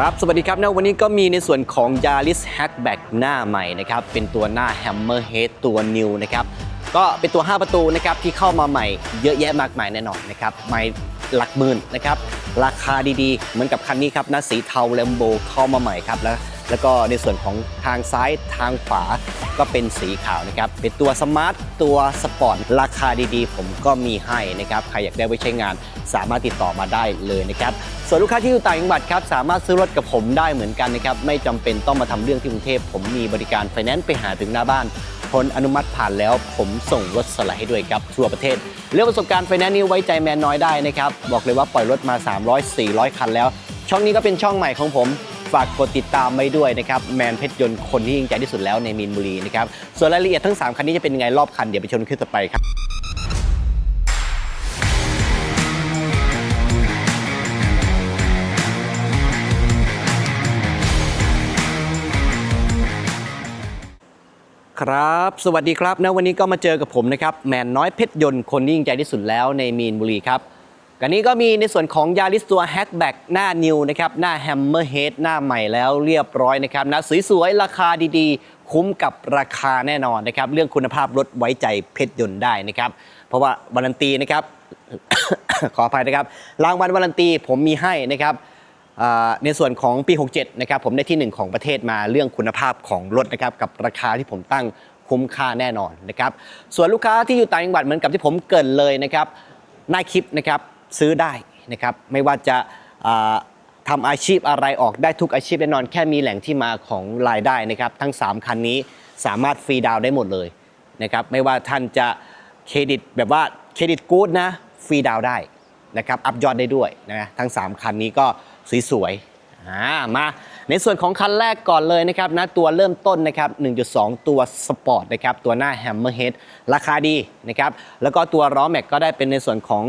ครับ สวัสดีครับนะวันนี้ก็มีในส่วนของ Yaris Hatchback หน้าใหม่นะครับ เป็นตัวหน้า Hammerhead ตัว New นะครับ ก็เป็นตัว 5 ประตูนะครับที่เข้ามาใหม่เยอะแยะมากมายแน่นอนนะครับไม่หลักหมื่นนะครับ ราคาดีๆ เหมือนกับคันนี้ครับนะสีเทาแลมโบเข้ามาใหม่ครับแล้ว แล้วก็ในส่วนของทางซ้ายทางขวาก็เป็นสีขาวนะครับ เป็นตัวสมาร์ทตัวสปอร์ตราคาดีๆ ผมก็มีให้นะครับ ใครอยากได้ไว้ใช้งานสามารถติดต่อมาได้เลยนะครับ ส่วนลูกค้าที่อยู่ต่างจังหวัดครับสามารถซื้อรถกับผมได้เหมือนกันนะครับ ไม่จำเป็นต้องมาทำเรื่องที่กรุงเทพ ผมมีบริการไฟแนนซ์ไปหาถึงหน้าบ้านผลอนุมัติผ่านแล้วผมส่งรถสไลด์ให้ด้วยครับทั่วประเทศ เรื่องประสบการณ์ไฟแนนซ์นี้ไว้ใจแมนน้อยได้นะครับ บอกเลยว่าปล่อยรถมา 300 400 คันแล้ว ช่องนี้ก็เป็นช่องใหม่ของผม ฝากกดติดตามไว้ด้วยนะครับแมนเพชรยนต์คนที่ยิ่งใจที่สุดแล้วในมีนบุรีนะครับส่วนรายละเอียดทั้ง 3 คันนี้จะเป็นยังไงรอบคันเดี๋ยวไปชมคลิปต่อไปครับครับ สวัสดีครับนะวันนี้ก็มาเจอกับผมนะครับแมนน้อยเพชรยนต์คนที่ยิ่งใจที่สุดแล้วในมีนบุรีครับ กันนี้ก็มีในส่วนของยาริสตัวแฮ t แบ็กหน้านิวนะครับ หน้าแฮมเมอร์เฮดหน้าใหม่แล้วเรียบร้อยนะครับนะสวยๆ ราคาดีๆ คุ้มกับราคาแน่นอนนะครับ เรื่องคุณภาพรถไว้ใจเพชรยนต์ได้นะครับ เพราะว่าบารันตีนะครับ ขออภัยนะครับ รางวัลวารันตีผมมีให้นะครับในส่วนของปี 67 นะครับ ผมได้ที่ 1 ของประเทศมาเรื่องคุณภาพของรถนะครับ กับราคาที่ผมตั้งคุ้มค่าแน่นอนนะครับ ส่วนลูกค้าที่อยู่ต่างจังหวัดเหมือนกับที่ผมเกินเลยนะครับหน้าคลิปนะครับ ซื้อได้นะครับไม่ว่าจะอ่าทำอาชีพอะไรออกได้ทุกอาชีพแน่นอนแค่มีแหล่งที่มาของรายได้นะครับ ทั้ง 3 คันนี้สามารถฟรีดาวได้หมดเลยนะครับไม่ว่าท่านจะเครดิตแบบว่าเครดิตกู๊ดนะฟรีดาวได้นะครับอัพยอดได้ด้วยนะทั้ง 3 คันนี้ก็สวยๆอ่ามาในส่วนของคันแรกก่อนเลยนะครับนะตัวเริ่มต้นนะครับ 1.2 ตัวสปอร์ตนะครับตัวหน้า Hammerhead ราคาดีนะครับแล้วก็ตัวล้อแม็กก็ได้เป็นในส่วนของ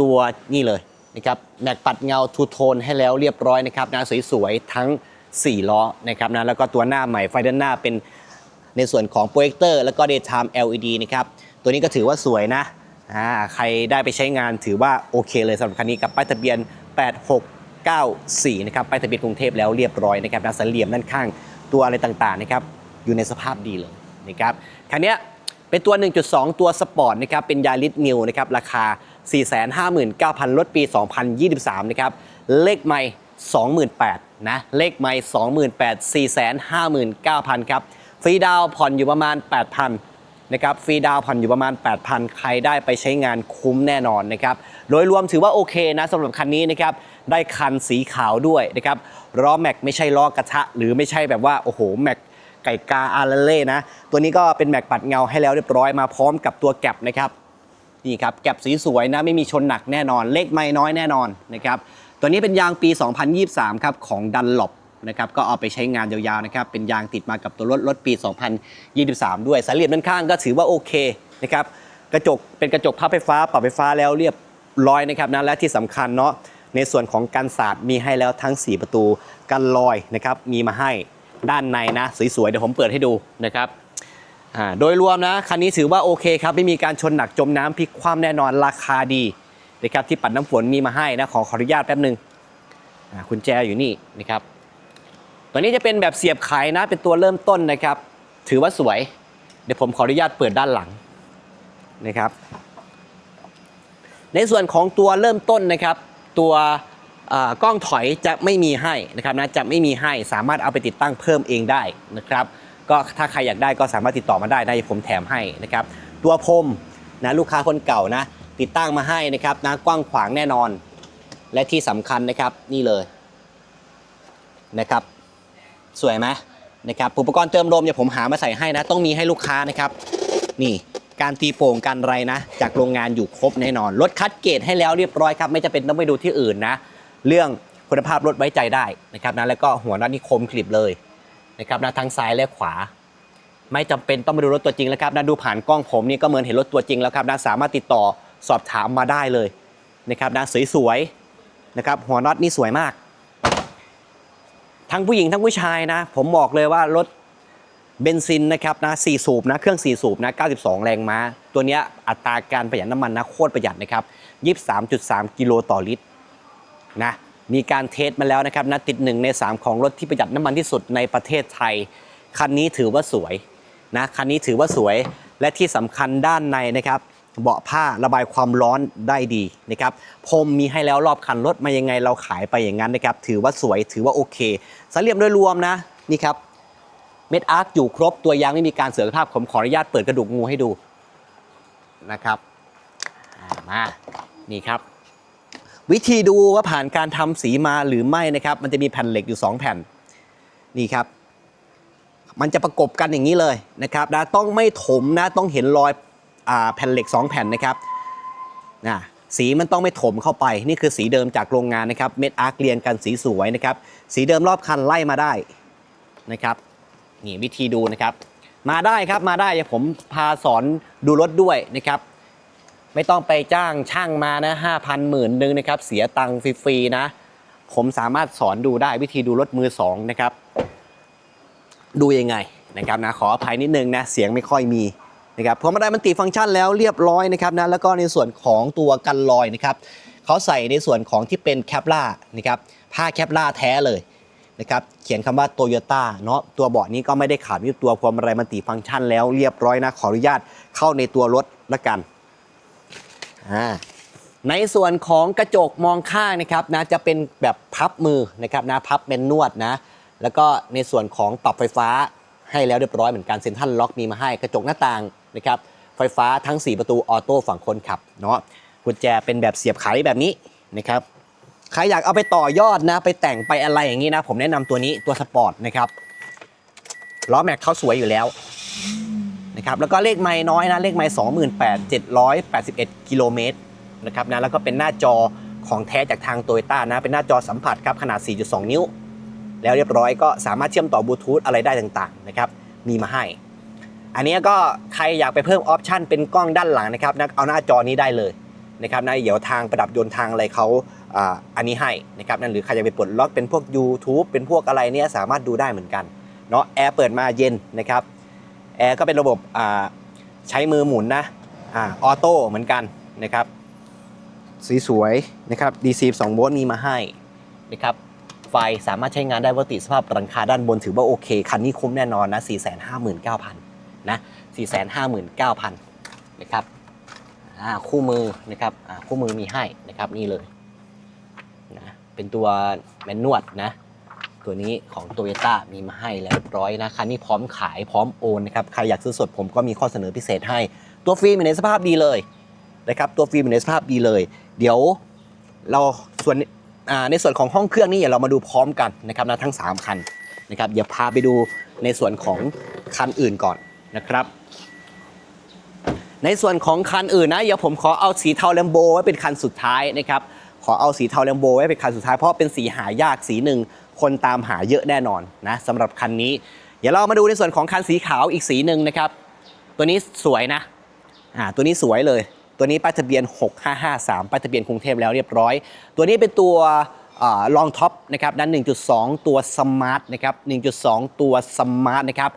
ตัวนี่เลยนะครับแม็กปัดเงาทูโทนให้แล้วเรียบร้อยนะครับนะสวยๆทั้ง 4 ล้อนะครับนะแล้วก็ตัวหน้าใหม่ไฟด้านหน้าเป็นในส่วนของโปรเจคเตอร์แล้วก็ daytime LED นะครับตัวนี้ก็ถือว่าสวยนะใครได้ไปใช้งานถือว่าโอเคเลยสำหรับคันนี้กับป้ายทะเบียน 8694 นะครับป้ายทะเบียนกรุงเทพแล้วเรียบร้อยนะครับนะสันเหลี่ยมด้านข้างตัวอะไรต่างๆนะครับอยู่ในสภาพดีเลยนะครับคันนี้เป็นตัว 1.2 ตัวสปอร์ตนะครับเป็นยาริสนิวนะครับราคา 459,000 ลดปี 2023 นะครับ เลขไม่ 28,000นะ เลขไม่ 28,000 459,000 ครับ ฟรีดาวน์ผ่อนอยู่ประมาณ 8,000นะครับฟรีดาวน์ผ่อนอยู่ประมาณ 8,000 ใครได้ไปใช้งานคุ้มแน่นอนนะครับ โดยรวมถือว่าโอเคนะสำหรับคันนี้นะครับ ได้คันสีขาวด้วยนะครับล้อแม็กไม่ใช่ล้อกระทะ หรือไม่ใช่แบบว่า โอ้โห แม็กไก่กาอาราเล่นะ ตัวนี้ก็เป็นแม็กปัดเงาให้แล้วเรียบร้อยมาพร้อมกับตัวแก็บนะครับ นี่ครับแก็บสีสวยนะไม่มีชนหนักแน่นอน เลขไม่น้อยแน่นอนนะครับตัวนี้เป็นยางปี 2023 ครับของดันหลบนะครับก็เอาไปใช้งานยาวๆนะครับเป็นยางติดมากับตัวรถรถปี 2023 ด้วยสายเหลี่ยมด้านข้างก็ถือว่าโอเคนะครับกระจกเป็นกระจกพับไฟฟ้าปรับไฟฟ้าแล้วเรียบร้อยนะครับนะและที่สำคัญเนาะในส่วนของกันสาดมีให้แล้วทั้ง 4 ประตูกันลอยนะครับมีมาให้ด้านในนะสวยๆเดี๋ยวผมเปิดให้ดูนะครับ โดยรวมนะคันนี้ถือว่าโอเคครับไม่มีการชนหนักจมน้ำพลิกคว่ำแน่นอนราคาดีนะครับที่ปัดน้ำฝนมีมาให้นะขอขออนุญาตแป๊บหนึงอ่าคุณแจอยู่นี่นะครับตัวนี้จะเป็นแบบเสียบไขนะเป็นตัวเริ่มต้นนะครับ ถือว่าสวย เดี๋ยวผมขออนุญาตเปิดด้านหลังนะครับ ในส่วนของตัวเริ่มต้นนะครับ ตัวกล้องถอยจะไม่มีให้นะครับนะจะไม่มีให้สามารถเอาไปติดตั้งเพิ่มเองได้นะครับ ก็ถ้าใครอยากได้ก็สามารถติดต่อมาได้ได้ผมแถมให้นะครับตัวพรมนะลูกค้าคนเก่านะติดตั้งมาให้นะครับนะกว้างขวางแน่นอน และที่สำคัญนะครับนี่เลยนะครับสวยไหมนะครับอุปกรณ์เติมลมเนี่ยผมหามาใส่ให้นะต้องมีให้ลูกค้านะครับนี่การตีโป่งการไรนะ จากโรงงานอยู่ครบแน่นอนรถคัดเกรดให้แล้วเรียบร้อยครับไม่จะเป็นต้องไปดูที่อื่นนะ เรื่องคุณภาพรถไว้ใจได้นะครับนะแล้วก็หัวน็อตนี่คมกริบเลย นะครับนะทั้งซ้ายและขวา ไม่จำเป็นต้องมาดูรถตัวจริงแล้วครับนะดูผ่านกล้องผมนี่ก็เหมือนเห็นรถตัวจริงแล้วครับนะสามารถติดต่อสอบถามมาได้เลยนะครับนะสวยๆนะครับหัวน็อตนี่สวยมาก ทั้งผู้หญิงทั้งผู้ชายนะ ผมบอกเลยว่ารถเบนซินนะครับนะ4สูบนะเครื่อง4สูบนะ92 แรงม้า ตัวนี้อัตราการประหยัดน้ำมันนะโคตรประหยัดนะครับ 23.3 กิโลต่อลิตรนะ มีการเทสมาแล้วนะครับนะติดหนึ่งใน 3 ของรถที่ประหยัดน้ำมันที่สุดในประเทศไทย คันนี้ถือว่าสวยนะคันนี้ถือว่าสวยและที่สำคัญด้านในนะครับเบาะผ้าระบายความร้อนได้ดีนะครับพรมมีให้แล้วรอบคันรถมายังไงเราขายไปอย่างนั้นนะครับ ถือว่าสวยถือว่าโอเคสำเหลี่ยมโดยรวมนะนี่ครับเม็ดอาร์คอยู่ครบตัวยางไม่มีการเสื่อมสภาพผมขออนุญาตเปิดกระดูกงูให้ดูนะครับามานี่ครับ วิธีดูว่าผ่านการทำสีมาหรือไม่นะครับ มันจะมีแผ่นเหล็กอยู่ 2 แผ่นนี่ครับ มันจะประกบกันอย่างนี้เลยนะครับนะต้องไม่ถมนะต้องเห็นรอยอแผ่นเหล็ก 2 แผ่นนะครับนะสีมันต้องไม่ถมเข้าไป นี่คือสีเดิมจากโรงงานนะครับ เม็ดอาร์คเรียงกันสีสวยนะครับ สีเดิมรอบคันไล่มาได้นะครับนี่วิธีดูนะครับ มาได้ครับมาได้เดี๋ยวผมพาสอนดูรถด้วยนะครับ ไม่ต้องไปจ้างช่างมานะห้าพันหมื่นหนึ่งนะครับ เสียตังค์ฟรีๆนะ ผมสามารถสอนดูได้วิธีดูรถมือสองนะครับ ดูยังไงนะครับนะขออภัยนิดนึงนะเสียงไม่ค่อยมีนะครับพอมาได้มันติฟังก์ชันแล้วเรียบร้อยนะครับนะแล้วก็ในส่วนของตัวกันรอยนะครับเขาใส่ในส่วนของที่เป็นแคปล่านะครับผ้าแคปล่าแท้เลยนะครับเขียนคำว่าโตโยต้าเนาะตัวเบาะนี้ก็ไม่ได้ขาดวิบตัวพวงมาลัยมันติฟังก์ชันแล้วเรียบร้อยนะขออนุญาตเข้าในตัวรถละกัน อ่าในส่วนของกระจกมองข้างนะครับนะจะเป็นแบบพับมือนะครับนะพับเป็นนวดนะแล้วก็ในส่วนของปรับไฟฟ้าให้แล้วเรียบร้อยเหมือนกันเซ็นทรัลล็อกมีมาให้กระจกหน้าต่างนะครับไฟฟ้าทั้ง 4 ประตูออโต้ฝั่งคนขับเนาะกุญแจเป็นแบบเสียบไขแบบนี้นะครับใครอยากเอาไปต่อยอดนะ ไปแต่งไปอะไรอย่างนี้นะ ผมแนะนำตัวนี้ตัวสปอร์ตนะครับล้อแม็กเขาสวยอยู่แล้ว นะครับแล้วก็เลขไม้น้อยนะเลขไม้28,781 กิโลเมตรนะครับนะแล้วก็เป็นหน้าจอของแท้จากทางโตโยต้านะเป็นหน้าจอสัมผัสครับขนาด 4.2 นิ้ว แล้วเรียบร้อยก็สามารถเชื่อมต่อบลูทูธอะไรได้ต่างๆนะครับมีมาให้ อันนี้ก็ใครอยากไปเพิ่มออปชันเป็นกล้องด้านหลังนะครับนะเอาหน้าจอนี้ได้เลยนะครับนะเดี๋ยวทางประดับยนต์ทางอะไรเขาอ่าอันนี้ให้นะครับนั่นหรือใครจะไปปลดล็อกเป็นพวก YouTube เป็นพวกอะไรเนี่ยสามารถดูได้เหมือนกันเนาะแอร์เปิดมาเย็นนะครับ แอร์ก็เป็นระบบอ่าใช้มือหมุนนะอ่าออโต้เหมือนกันนะครับสีสวยนะครับ DC 2โวลต์มีมาให้นะครับไฟสามารถใช้งานได้ปกติสภาพหลังคาด้านบนถือว่าโอเค คันนี้คุ้มแน่นอนนะ 459,000 นะ 459,000 นะครับอ่าคู่มือนะครับคู่มือมีให้นะครับนี่เลยนะเป็นตัวแมนนวดนะ ตัวนี้ของ t o y ยต้มีมาให้แล้วร้อยนะคันนี้พร้อมขายพร้อมโอนนะครับใครอยากซื้อสดผมก็มีข้อเสนอพิเศษให้ ตัวฟิล์มอยู่ในสภาพดีเลยนะครับตัวฟิล์มอยู่ในสภาพดีเลย เดี๋ยวเราส่วนในส่วนของห้องเครื่องนี่เดี๋ยวเรามาดูพร้อมกันนะครับนะทั้ง 3 คันนะครับเดี๋ยวพาไปดูในส่วนของคันอื่นก่อนนะครับ ในส่วนของคันอื่นนะเดี๋ยวผมขอเอาสีเทาแลมโบไว้เป็นคันสุดท้ายนะครับขอเอาสีเทาแลมโบไว้เป็นคันสุดท้ายเพราะเป็นสีหายากสีหนึ่ง คนตามหาเยอะแน่นอนนะสำหรับคันนี้ เดี๋ยวเรามาดูในส่วนของคันสีขาวอีกสีหนึ่งนะครับ ตัวนี้สวยนะอ่าตัวนี้สวยเลย ตัวนี้ป้ายทะเบียน 6553ป้ายทะเบียนกรุงเทพแล้วเรียบร้อย ตัวนี้เป็นตัวลองท็อปนะครับด้าน 1.2 ตัวสมาร์ทนะครับ 1.2 ตัวสมาร์ทนะครับ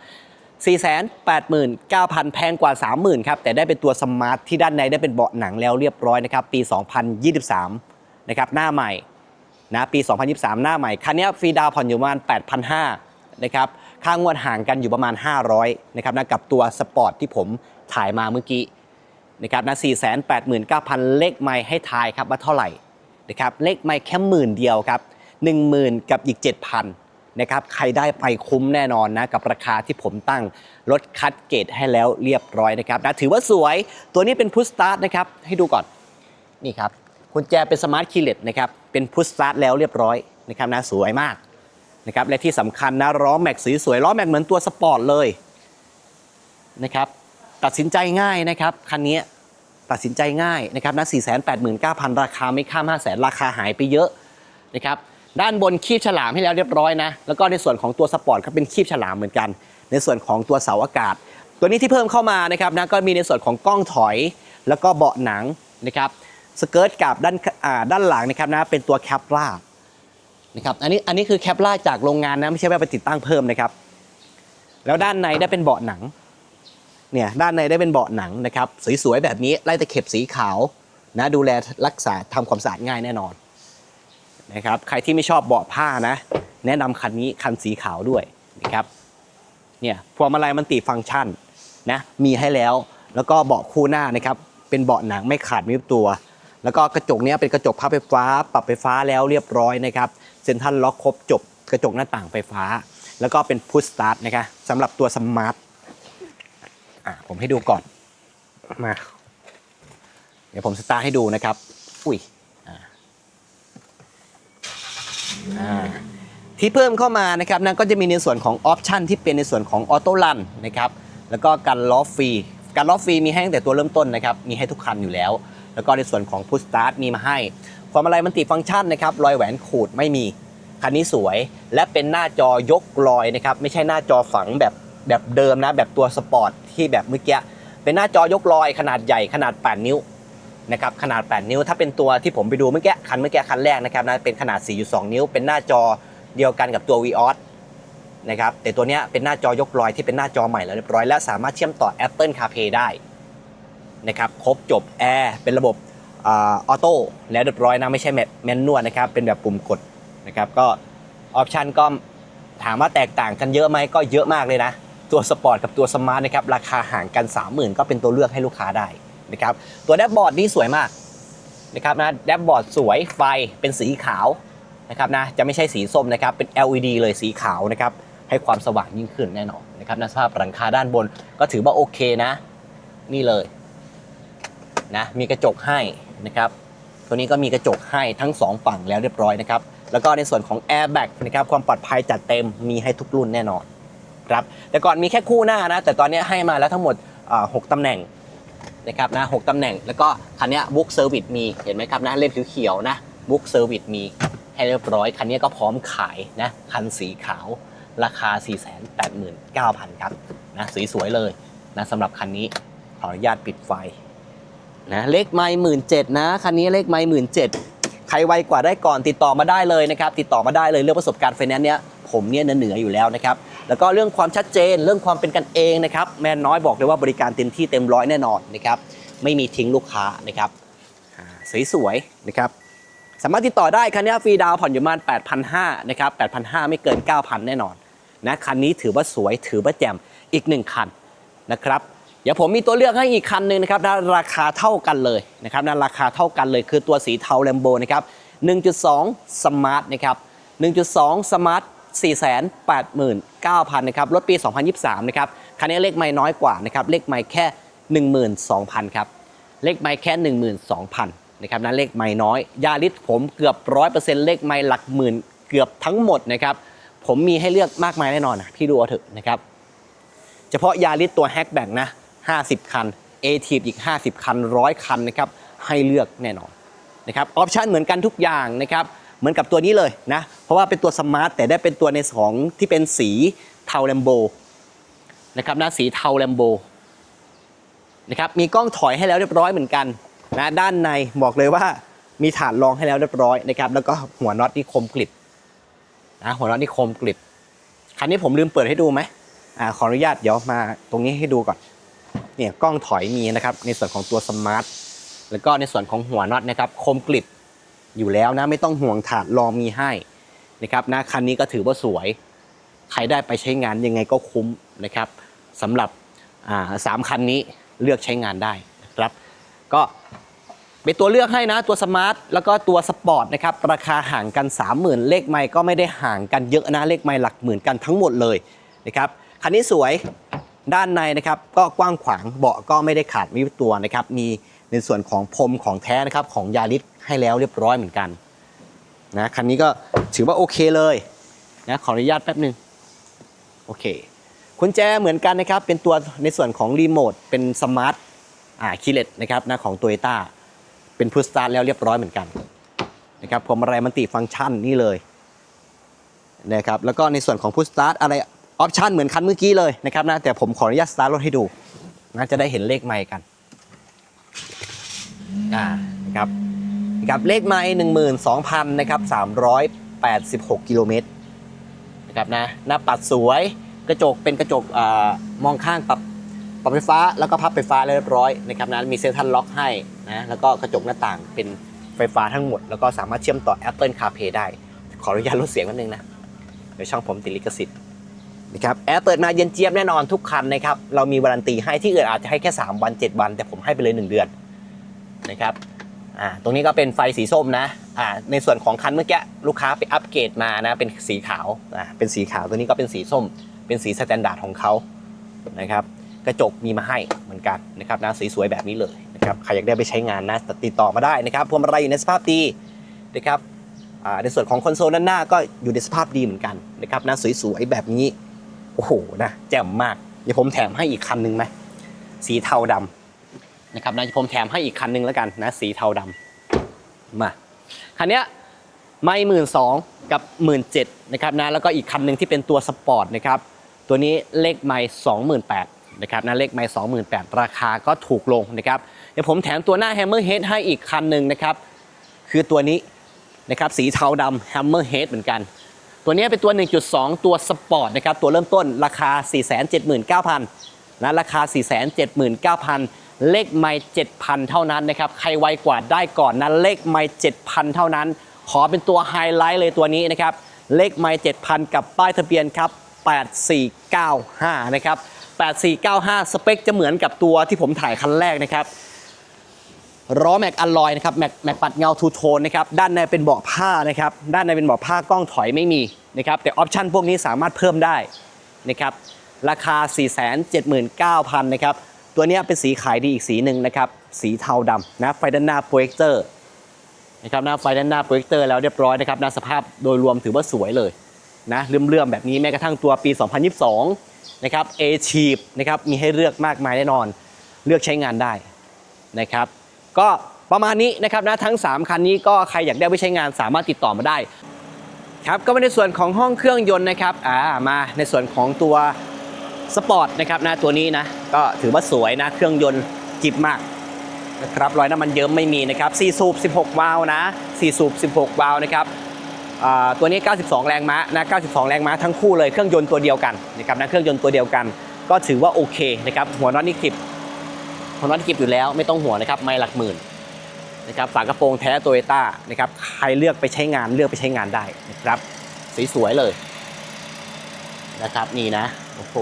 489,000 แพงกว่า 30,000 ครับ แต่ได้เป็นตัวสมาร์ทที่ด้านในได้เป็นเบาะหนังแล้วเรียบร้อยนะครับ ปี 2023 นะครับ หน้าใหม่ นะปี 2023 หน้าใหม่ คันนี้ฟรีดาวผ่อนอยู่ประมาณ 8,500นะครับค่างวดห่างกันอยู่ประมาณ 500นะครับนะกับตัวสปอร์ตที่ผมถ่ายมาเมื่อกี้นะครับนะ489,000 เลขไม่ให้ทายครับว่าเท่าไหร่นะครับเลขไม่แค่หมื่นเดียวครับ10,000 กับอีก 7,000นะครับใครได้ไปคุ้มแน่นอนนะกับราคาที่ผมตั้งลดคัดเกรดให้แล้วเรียบร้อยนะครับนะถือว่าสวยตัวนี้เป็นพุชสตาร์ทนะครับให้ดูก่อนนี่ครับ กุญแจเป็นสมาร์ทคีย์เลสนะครับ เป็นพุชสตาร์ทแล้วเรียบร้อยนะครับนะสวยมากนะครับ และที่สำคัญนะล้อแม็กสีสวยล้อแม็กเหมือนตัวสปอร์ตเลยนะครับ ตัดสินใจง่ายนะครับคันนี้ตัดสินใจง่ายนะครับนะ489,000 ราคาไม่ข้าม 500,000ราคาหายไปเยอะนะครับ ด้านบนคีบฉลามให้แล้วเรียบร้อยนะ แล้วก็ในส่วนของตัวสปอร์ตก็เป็นคีบฉลามเหมือนกัน ในส่วนของตัวเสาอากาศ ตัวนี้ที่เพิ่มเข้ามานะครับนะก็มีในส่วนของกล้องถอย แล้วก็เบาะหนังนะครับ สเกิร์ตกับด้านด้านหลังนะครับนะเป็นตัวแคปล่านะครับอันนี้อันนี้คือแคปล่าจากโรงงานนะไม่ใช่ว่าไปติดตั้งเพิ่มนะครับ แล้วด้านในได้เป็นเบาะหนังเนี่ยด้านในได้เป็นเบาะหนังนะครับสวยๆแบบนี้ไล่ตะเข็บสีขาวนะดูแลรักษาทำความสะอาดง่ายแน่นอนนะครับใครที่ไม่ชอบเบาะผ้านะ แนะนำคันนี้คันสีขาวด้วยนะครับเนี่ยพวงมาลัยมันติฟังก์ชันนะมีให้แล้วแล้วก็เบาะคู่หน้านะครับเป็นเบาะหนังไม่ขาดไม่ยุบตัว แล้วก็กระจกเนี้ยเป็นกระจกพับไฟฟ้า ปรับไฟฟ้าแล้วเรียบร้อยนะครับเซ็นทรัลล็อกครบจบกระจกหน้าต่างไฟฟ้า แล้วก็เป็นพุชสตาร์ทนะครับสำหรับตัวสมาร์ทอะผมให้ดูก่อนมาเดี๋ยวผมสตาร์ทให้ดูนะครับ อุ้ยอ่าอ่าที่เพิ่มเข้ามานะครับนั่นก็จะมีในส่วนของออปชันที่เป็นในส่วนของออโต้รันนะครับแล้วก็การล้อฟรีการล้อฟรีมีให้ตั้งแต่ตัวเริ่มต้นนะครับมีให้ทุกคันอยู่แล้ว แล้วก็ในส่วนของพุชสตาร์ทมีมาให้ ความอะไรมันติฟังก์ชันนะครับรอยแหวนขูดไม่มีคันนี้สวย และเป็นหน้าจอยกลอยนะครับไม่ใช่หน้าจอฝังแบบแบบเดิมนะแบบตัวสปอร์ตที่แบบเมื่อกี้เป็นหน้าจอยกลอยขนาดใหญ่ขนาด 8 นิ้วนะครับขนาด 8 นิ้ว ถ้าเป็นตัวที่ผมไปดูเมื่อกี้คันเมื่อกี้คันแรกนะครับนะเป็นขนาด 4.2 นิ้ว เป็นหน้าจอเดียวกันกับตัว Vios นะครับแต่ตัวนี้เป็นหน้าจอยกลอยที่เป็นหน้าจอใหม่แล้วเรียบร้อยและสามารถเชื่อมต่อ Apple CarPlay ได้ นะครับครบจบแอร์เป็นระบบออโต้แล้วเรียบร้อยนะไม่ใช่แบบแมนนวลนะครับเป็นแบบปุ่มกดนะครับก็ออปชันก็ถามว่าแตกต่างกันเยอะไหมก็เยอะมากเลยนะ ตัวสปอร์ตกับตัวสมาร์ทนะครับราคาห่างกัน 30,000 ก็เป็นตัวเลือกให้ลูกค้าได้นะครับตัวแดชบอร์ดนี่สวยมากนะครับนะแดชบอร์ดสวยไฟเป็นสีขาวนะครับนะจะไม่ใช่สีส้มนะครับเป็น LED เลยสีขาวนะครับให้ความสว่างยิ่งขึ้นแน่นอนนะครับนะสภาพหลังคาด้านบนก็ถือว่าโอเคนะ นี่เลย นะมีกระจกให้นะครับตัวนี้ก็มีกระจกให้ทั้งสองฝั่งแล้วเรียบร้อยนะครับแล้วก็ในส่วนของ Airbag นะครับความปลอดภัยจัดเต็มมีให้ทุกรุ่นแน่นอนครับแต่ก่อนมีแค่คู่หน้านะแต่ตอนนี้ให้มาแล้วทั้งหมดอ่าหกตำแหน่งนะครับนะหกตำแหน่ง แล้วก็คันนี้บุ๊กเซอร์วิสมีเห็นไหมครับนะเล่มเขียวๆนะบุ๊กเซอร์วิสมีให้เรียบร้อย คันนี้ก็พร้อมขายนะคันสีขาวราคา 489,000 ครับนะสวยๆเลยนะสำหรับคันนี้ขออนุญาตปิดไฟ นะเลขไม่หมื่นเจ็ดนะคันนี้เลขไม่หมื่นเจ็ดใครไวกว่าได้ก่อนติดต่อมาได้เลยนะครับติดต่อมาได้เลยเรื่องประสบการณ์ไฟแนนซ์เนี้ยผมเนี่ยเหนืออยู่แล้วนะครับแล้วก็เรื่องความชัดเจนเรื่องความเป็นกันเองนะครับแมนน้อยบอกเลยว่าบริการเต็มที่เต็มร้อยแน่นอนนะครับไม่มีทิ้งลูกค้านะครับสวยๆนะครับสามารถติดต่อได้คันนี้ฟรีดาวผ่อนอยู่ประมาณ8,500นะครับ8,500 ไม่เกิน 9,000 แน่นอนนะคันนี้ถือว่าสวยถือว่าแจ่มอีกหนึ่งคันนะครับ เดี๋ยวผมมีตัวเลือกให้อีกคันหนึ่งนะครับนะราคาเท่ากันเลยนะครับนะราคาเท่ากันเลยคือตัวสีเทาแลมโบนะครับ1.2สมาร์นะครับ1.2สมาร์489,000นะครับรถปี 2023 นะครับ คันนี้เลขไม่น้อยกว่านะครับ เลขไม่แค่ 12,000 ครับ เลขไม่แค่ 12,000 นะครับนั้นเลขไม่น้อย ยาริสผมเกือบ 100%เลขไม่หลักหมื่นเกือบทั้งหมดนะครับ ผมมีให้เลือกมากมายแน่นอนนะพี่ดูเอาเถอะนะครับ เฉพาะยาริสตัวแฮชแบ็กนะ 50 คัน a t ทีอีก 50 คัน100คันนะครับให้เลือกแน่นอนนะครับออปชันเหมือนกันทุกอย่างนะครับเหมือนกับตัวนี้เลยนะ เพราะว่าเป็นตัวสมาร์ทแต่ได้เป็นตัวในของที่เป็นสีเทาแลมโบนะครับนะสีเทาแลมโบนะครับมีกล้องถอยให้แล้วเรียบร้อยเหมือนกันนะด้านในบอกเลยว่ามีฐานรองให้แล้วเรียบร้อยนะครับแล้วก็หัวน็อตนี่คมกริบนะหัวน็อตนี่คมกริบคันนี้ผมลืมเปิดให้ดูไหมอ่าขออนุญาตเดี๋ยวมาตรงนี้ให้ดูก่อน เนี่ยกล้องถอยมีนะครับในส่วนของตัวสมาร์ทแล้วก็ในส่วนของหัวน็อตนะครับคมกริบอยู่แล้วนะไม่ต้องห่วงถาดรองมีให้นะครับนะคันนี้ก็ถือว่าสวย ใครได้ไปใช้งานยังไงก็คุ้มนะครับสำหรับอ่าสามคันนี้เลือกใช้งานได้นะครับ ก็เป็นตัวเลือกให้นะตัวสมาร์ทแล้วก็ตัวสปอร์ตนะครับราคาห่างกัน 30,000 เลขไมค์ก็ไม่ได้ห่างกันเยอะนะเลขไมค์หลักหมื่นกันทั้งหมดเลยนะครับคันนี้สวย ด้านในนะครับก็กว้างขวางเบาะก็ไม่ได้ขาดไม่ยุบตัวนะครับมีในส่วนของพรมของแท้นะครับของยาริสให้แล้วเรียบร้อยเหมือนกันนะคันนี้ก็ถือว่าโอเคเลยนะขออนุญาตแป๊บหนึ่งโอเคกุญแจเหมือนกันนะครับเป็นตัวในส่วนของรีโมทเป็นสมาร์ทอ่าคีเลตนะครับนะของ t o y ยต้าเป็นพุชสตาร์ทแล้วเรียบร้อยเหมือนกันนะครับผมอะไรมันติฟังก์ชันนี่เลยนะครับแล้วก็ในส่วนของพุชสตาร์ทอะไร ออปชันเหมือนคันเมื่อกี้เลยนะครับนะแต่ผมขออนุญาตสตาร์ทรถให้ดูนะจะได้เห็นเลขไมค์กันอ่านะครับนะครับเลขไมค์หนึ่งหมื่นสองพันนะครับสามร้อยแปดสิบหกกิโลเมตรนะครับนะหน้าปัดสวยกระจกเป็นกระจกอมองข้างปรับปรับไฟฟ้าแล้วก็พับไฟฟ้าเรียบร้อยนะครับนะมีเซ็นทรัลล็อกให้นะแล้วก็กระจกหน้าต่างเป็นไฟฟ้าทั้งหมด แล้วก็สามารถเชื่อมต่อ Apple CarPlay ได้ ขออนุญาตลดเสียงนิดนึงนะ เดี๋ยวช่องผมติดลิขสิทธิ์ นะครับแอร์เปิดมาเย็นเจี๊ยบแน่นอนทุกคันนะครับเรามีวารันตีให้ที่อื่นอาจจะให้แค่ 3 วัน 7 วัน แต่ผมให้ไปเลย 1 เดือนนะครับอ่าตรงนี้ก็เป็นไฟสีส้มนะอ่าในส่วนของคันเมื่อกี้ลูกค้าไปอัปเกรดมานะเป็นสีขาวอ่าเป็นสีขาวตัวนี้ก็เป็นสีส้ม เป็นสีสแตนดาร์ดของเขานะครับกระจกมีมาให้เหมือนกันนะครับนะสีสวยแบบนี้เลยนะครับใครอยากได้ไปใช้งานนะติดต่อมาได้นะครับพวงมาลัยอยู่ในสภาพดีนะครับอ่าในส่วนของคอนโซลด้านหน้าก็อยู่ในสภาพดีเหมือนกันนะครับนะสวยๆแบบนี้ โอ้โหนะแจ่มมาก เดี๋ยวผมแถมให้อีกคันหนึ่งไหมสีเทาดำนะครับนะเดี๋ยวผมแถมให้อีกคันหนึ่งแล้วกันนะสีเทาดำมาคันเนี้ยไม่หมื่นสองกับหมื่นเจ็ดนะครับนะแล้วก็อีกคันหนึ่งที่เป็นตัวสปอร์ตนะครับตัวนี้เลขไม่สองหมื่นแปดนะครับนะเลขไม่สองหมื่นแปดราคาก็ถูกลงนะครับเดี๋ยวผมแถมตัวหน้าแฮมเมอร์เฮดให้อีกคันหนึ่งนะครับคือตัวนี้นะครับสีเทาดำ Hammerhead เหมือนกัน ตัวนี้เป็นตัว 1.2 ตัวสปอร์ตนะครับ ตัวเริ่มต้นราคา 479,000นะราคา 479,000 เลขไม่ 7,000 เท่านั้นนะครับ ใครไวกว่าได้ก่อนนะเลขไม่ 7,000 เท่านั้น ขอเป็นตัวไฮไลท์เลยตัวนี้นะครับ เลขไม่ 7,000 กับป้ายทะเบียนครับ 8495 นะครับ 8495 สเปคจะเหมือนกับตัวที่ผมถ่ายคันแรกนะครับ ล้อแม็กอลลอยนะครับแม็กแม็กปัดเงาทูโทนนะครับด้านในเป็นเบาะผ้านะครับด้านในเป็นเบาะผ้ากล้องถอยไม่มีนะครับแต่ออปชันพวกนี้สามารถเพิ่มได้นะครับราคา 479,000นะครับตัวนี้เป็นสีขายดีอีกสีหนึ่งนะครับสีเทาดำนะไฟด้านหน้าโปรเจคเตอร์นะครับหน้าไฟด้านหน้าโปรเจคเตอร์แล้วเรียบร้อยนะครับหน้าสภาพโดยรวมถือว่าสวยเลยนะเลื่อมๆแบบนี้แม้กระทั่งตัวปี 2022นะครับเอชีพนะครับมีให้เลือกมากมายแน่นอน เลือกใช้งานได้นะครับ ก็ประมาณนี้นะครับนะทั้ง 3 คันนี้ก็ใครอยากได้ไปใช้งานสามารถติดต่อมาได้ครับก็มาในส่วนของห้องเครื่องยนต์นะครับอ่ามาในส่วนของตัวสปอร์ตนะครับนะตัวนี้นะก็ถือว่าสวยนะเครื่องยนต์จิบมากนะครับรอยน้ำมันเยิ้มไม่มีนะครับ4สูบ 16 วาล์วนะ4สูบ 16 วาล์วนะครับตัวนี้ 92 แรงม้านะ 92 แรงม้าทั้งคู่เลยเครื่องยนต์ตัวเดียวกันนะครับนะเครื่องยนต์ตัวเดียวกัน ก็ถือว่าโอเคนะครับหัวน็อตนี่คลิป ของน็อตกิบอยู่แล้วไม่ต้องห่วงนะครับไม่หลักหมื่นนะครับฝากระโปรงแท้โตโยต้านะครับใครเลือกไปใช้งานเลือกไปใช้งานได้นะครับสวยๆเลยนะครับนี่นะโอ้โห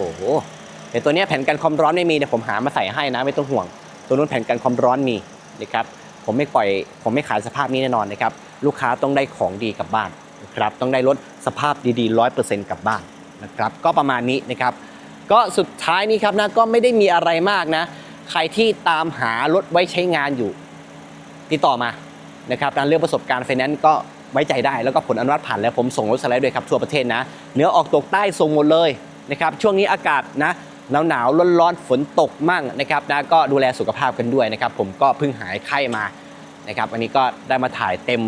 เดี๋ยวตัวนี้แผ่นกันความร้อนไม่มีเดี๋ยวผมหามาใส่ให้นะไม่ต้องห่วง ตัวนู้นแผ่นกันความร้อนมีนะครับผมไม่ปล่อย ผมไม่ขายสภาพนี้แน่นอนนะครับลูกค้าต้องได้ของดีกลับบ้านนะครับต้องได้รถสภาพดีๆร้อยเปอร์เซ็นต์กลับบ้านนะครับก็ประมาณนี้นะครับก็สุดท้ายนี้ครับนะก็ไม่ได้มีอะไรมากนะ ใครที่ตามหารถไว้ใช้งานอยู่ ติดต่อมานะครับการเรื่องประสบการณ์ไฟแนนซ์ก็ไว้ใจได้แล้วก็ผลอนุมัติผ่านแล้วผมส่งรถสไลด์ด้วยครับทั่วประเทศนะเหนือออกตกใต้ส่งหมดเลยนะครับช่วงนี้อากาศนะหนาวหนาวร้อนร้อนๆฝนตกมั่งนะครับนะก็ดูแลสุขภาพกันด้วยนะครับผมก็เพิ่งหายไข้มานะครับอันนี้ก็ได้มาถ่ายเต็ม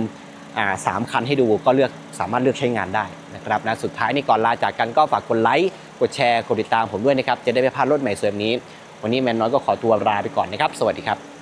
สามคันให้ดูก็เลือกสามารถเลือกใช้งานได้นะครับนะสุดท้ายนี่ก่อนลาจากกันก็ฝากกดไลค์กดแชร์กดติดตามผมด้วยนะครับจะได้ไม่พลาดรถใหม่สวยแบบนี้ วันนี้แมนน้อยก็ขอตัวลาไปก่อนนะครับ สวัสดีครับ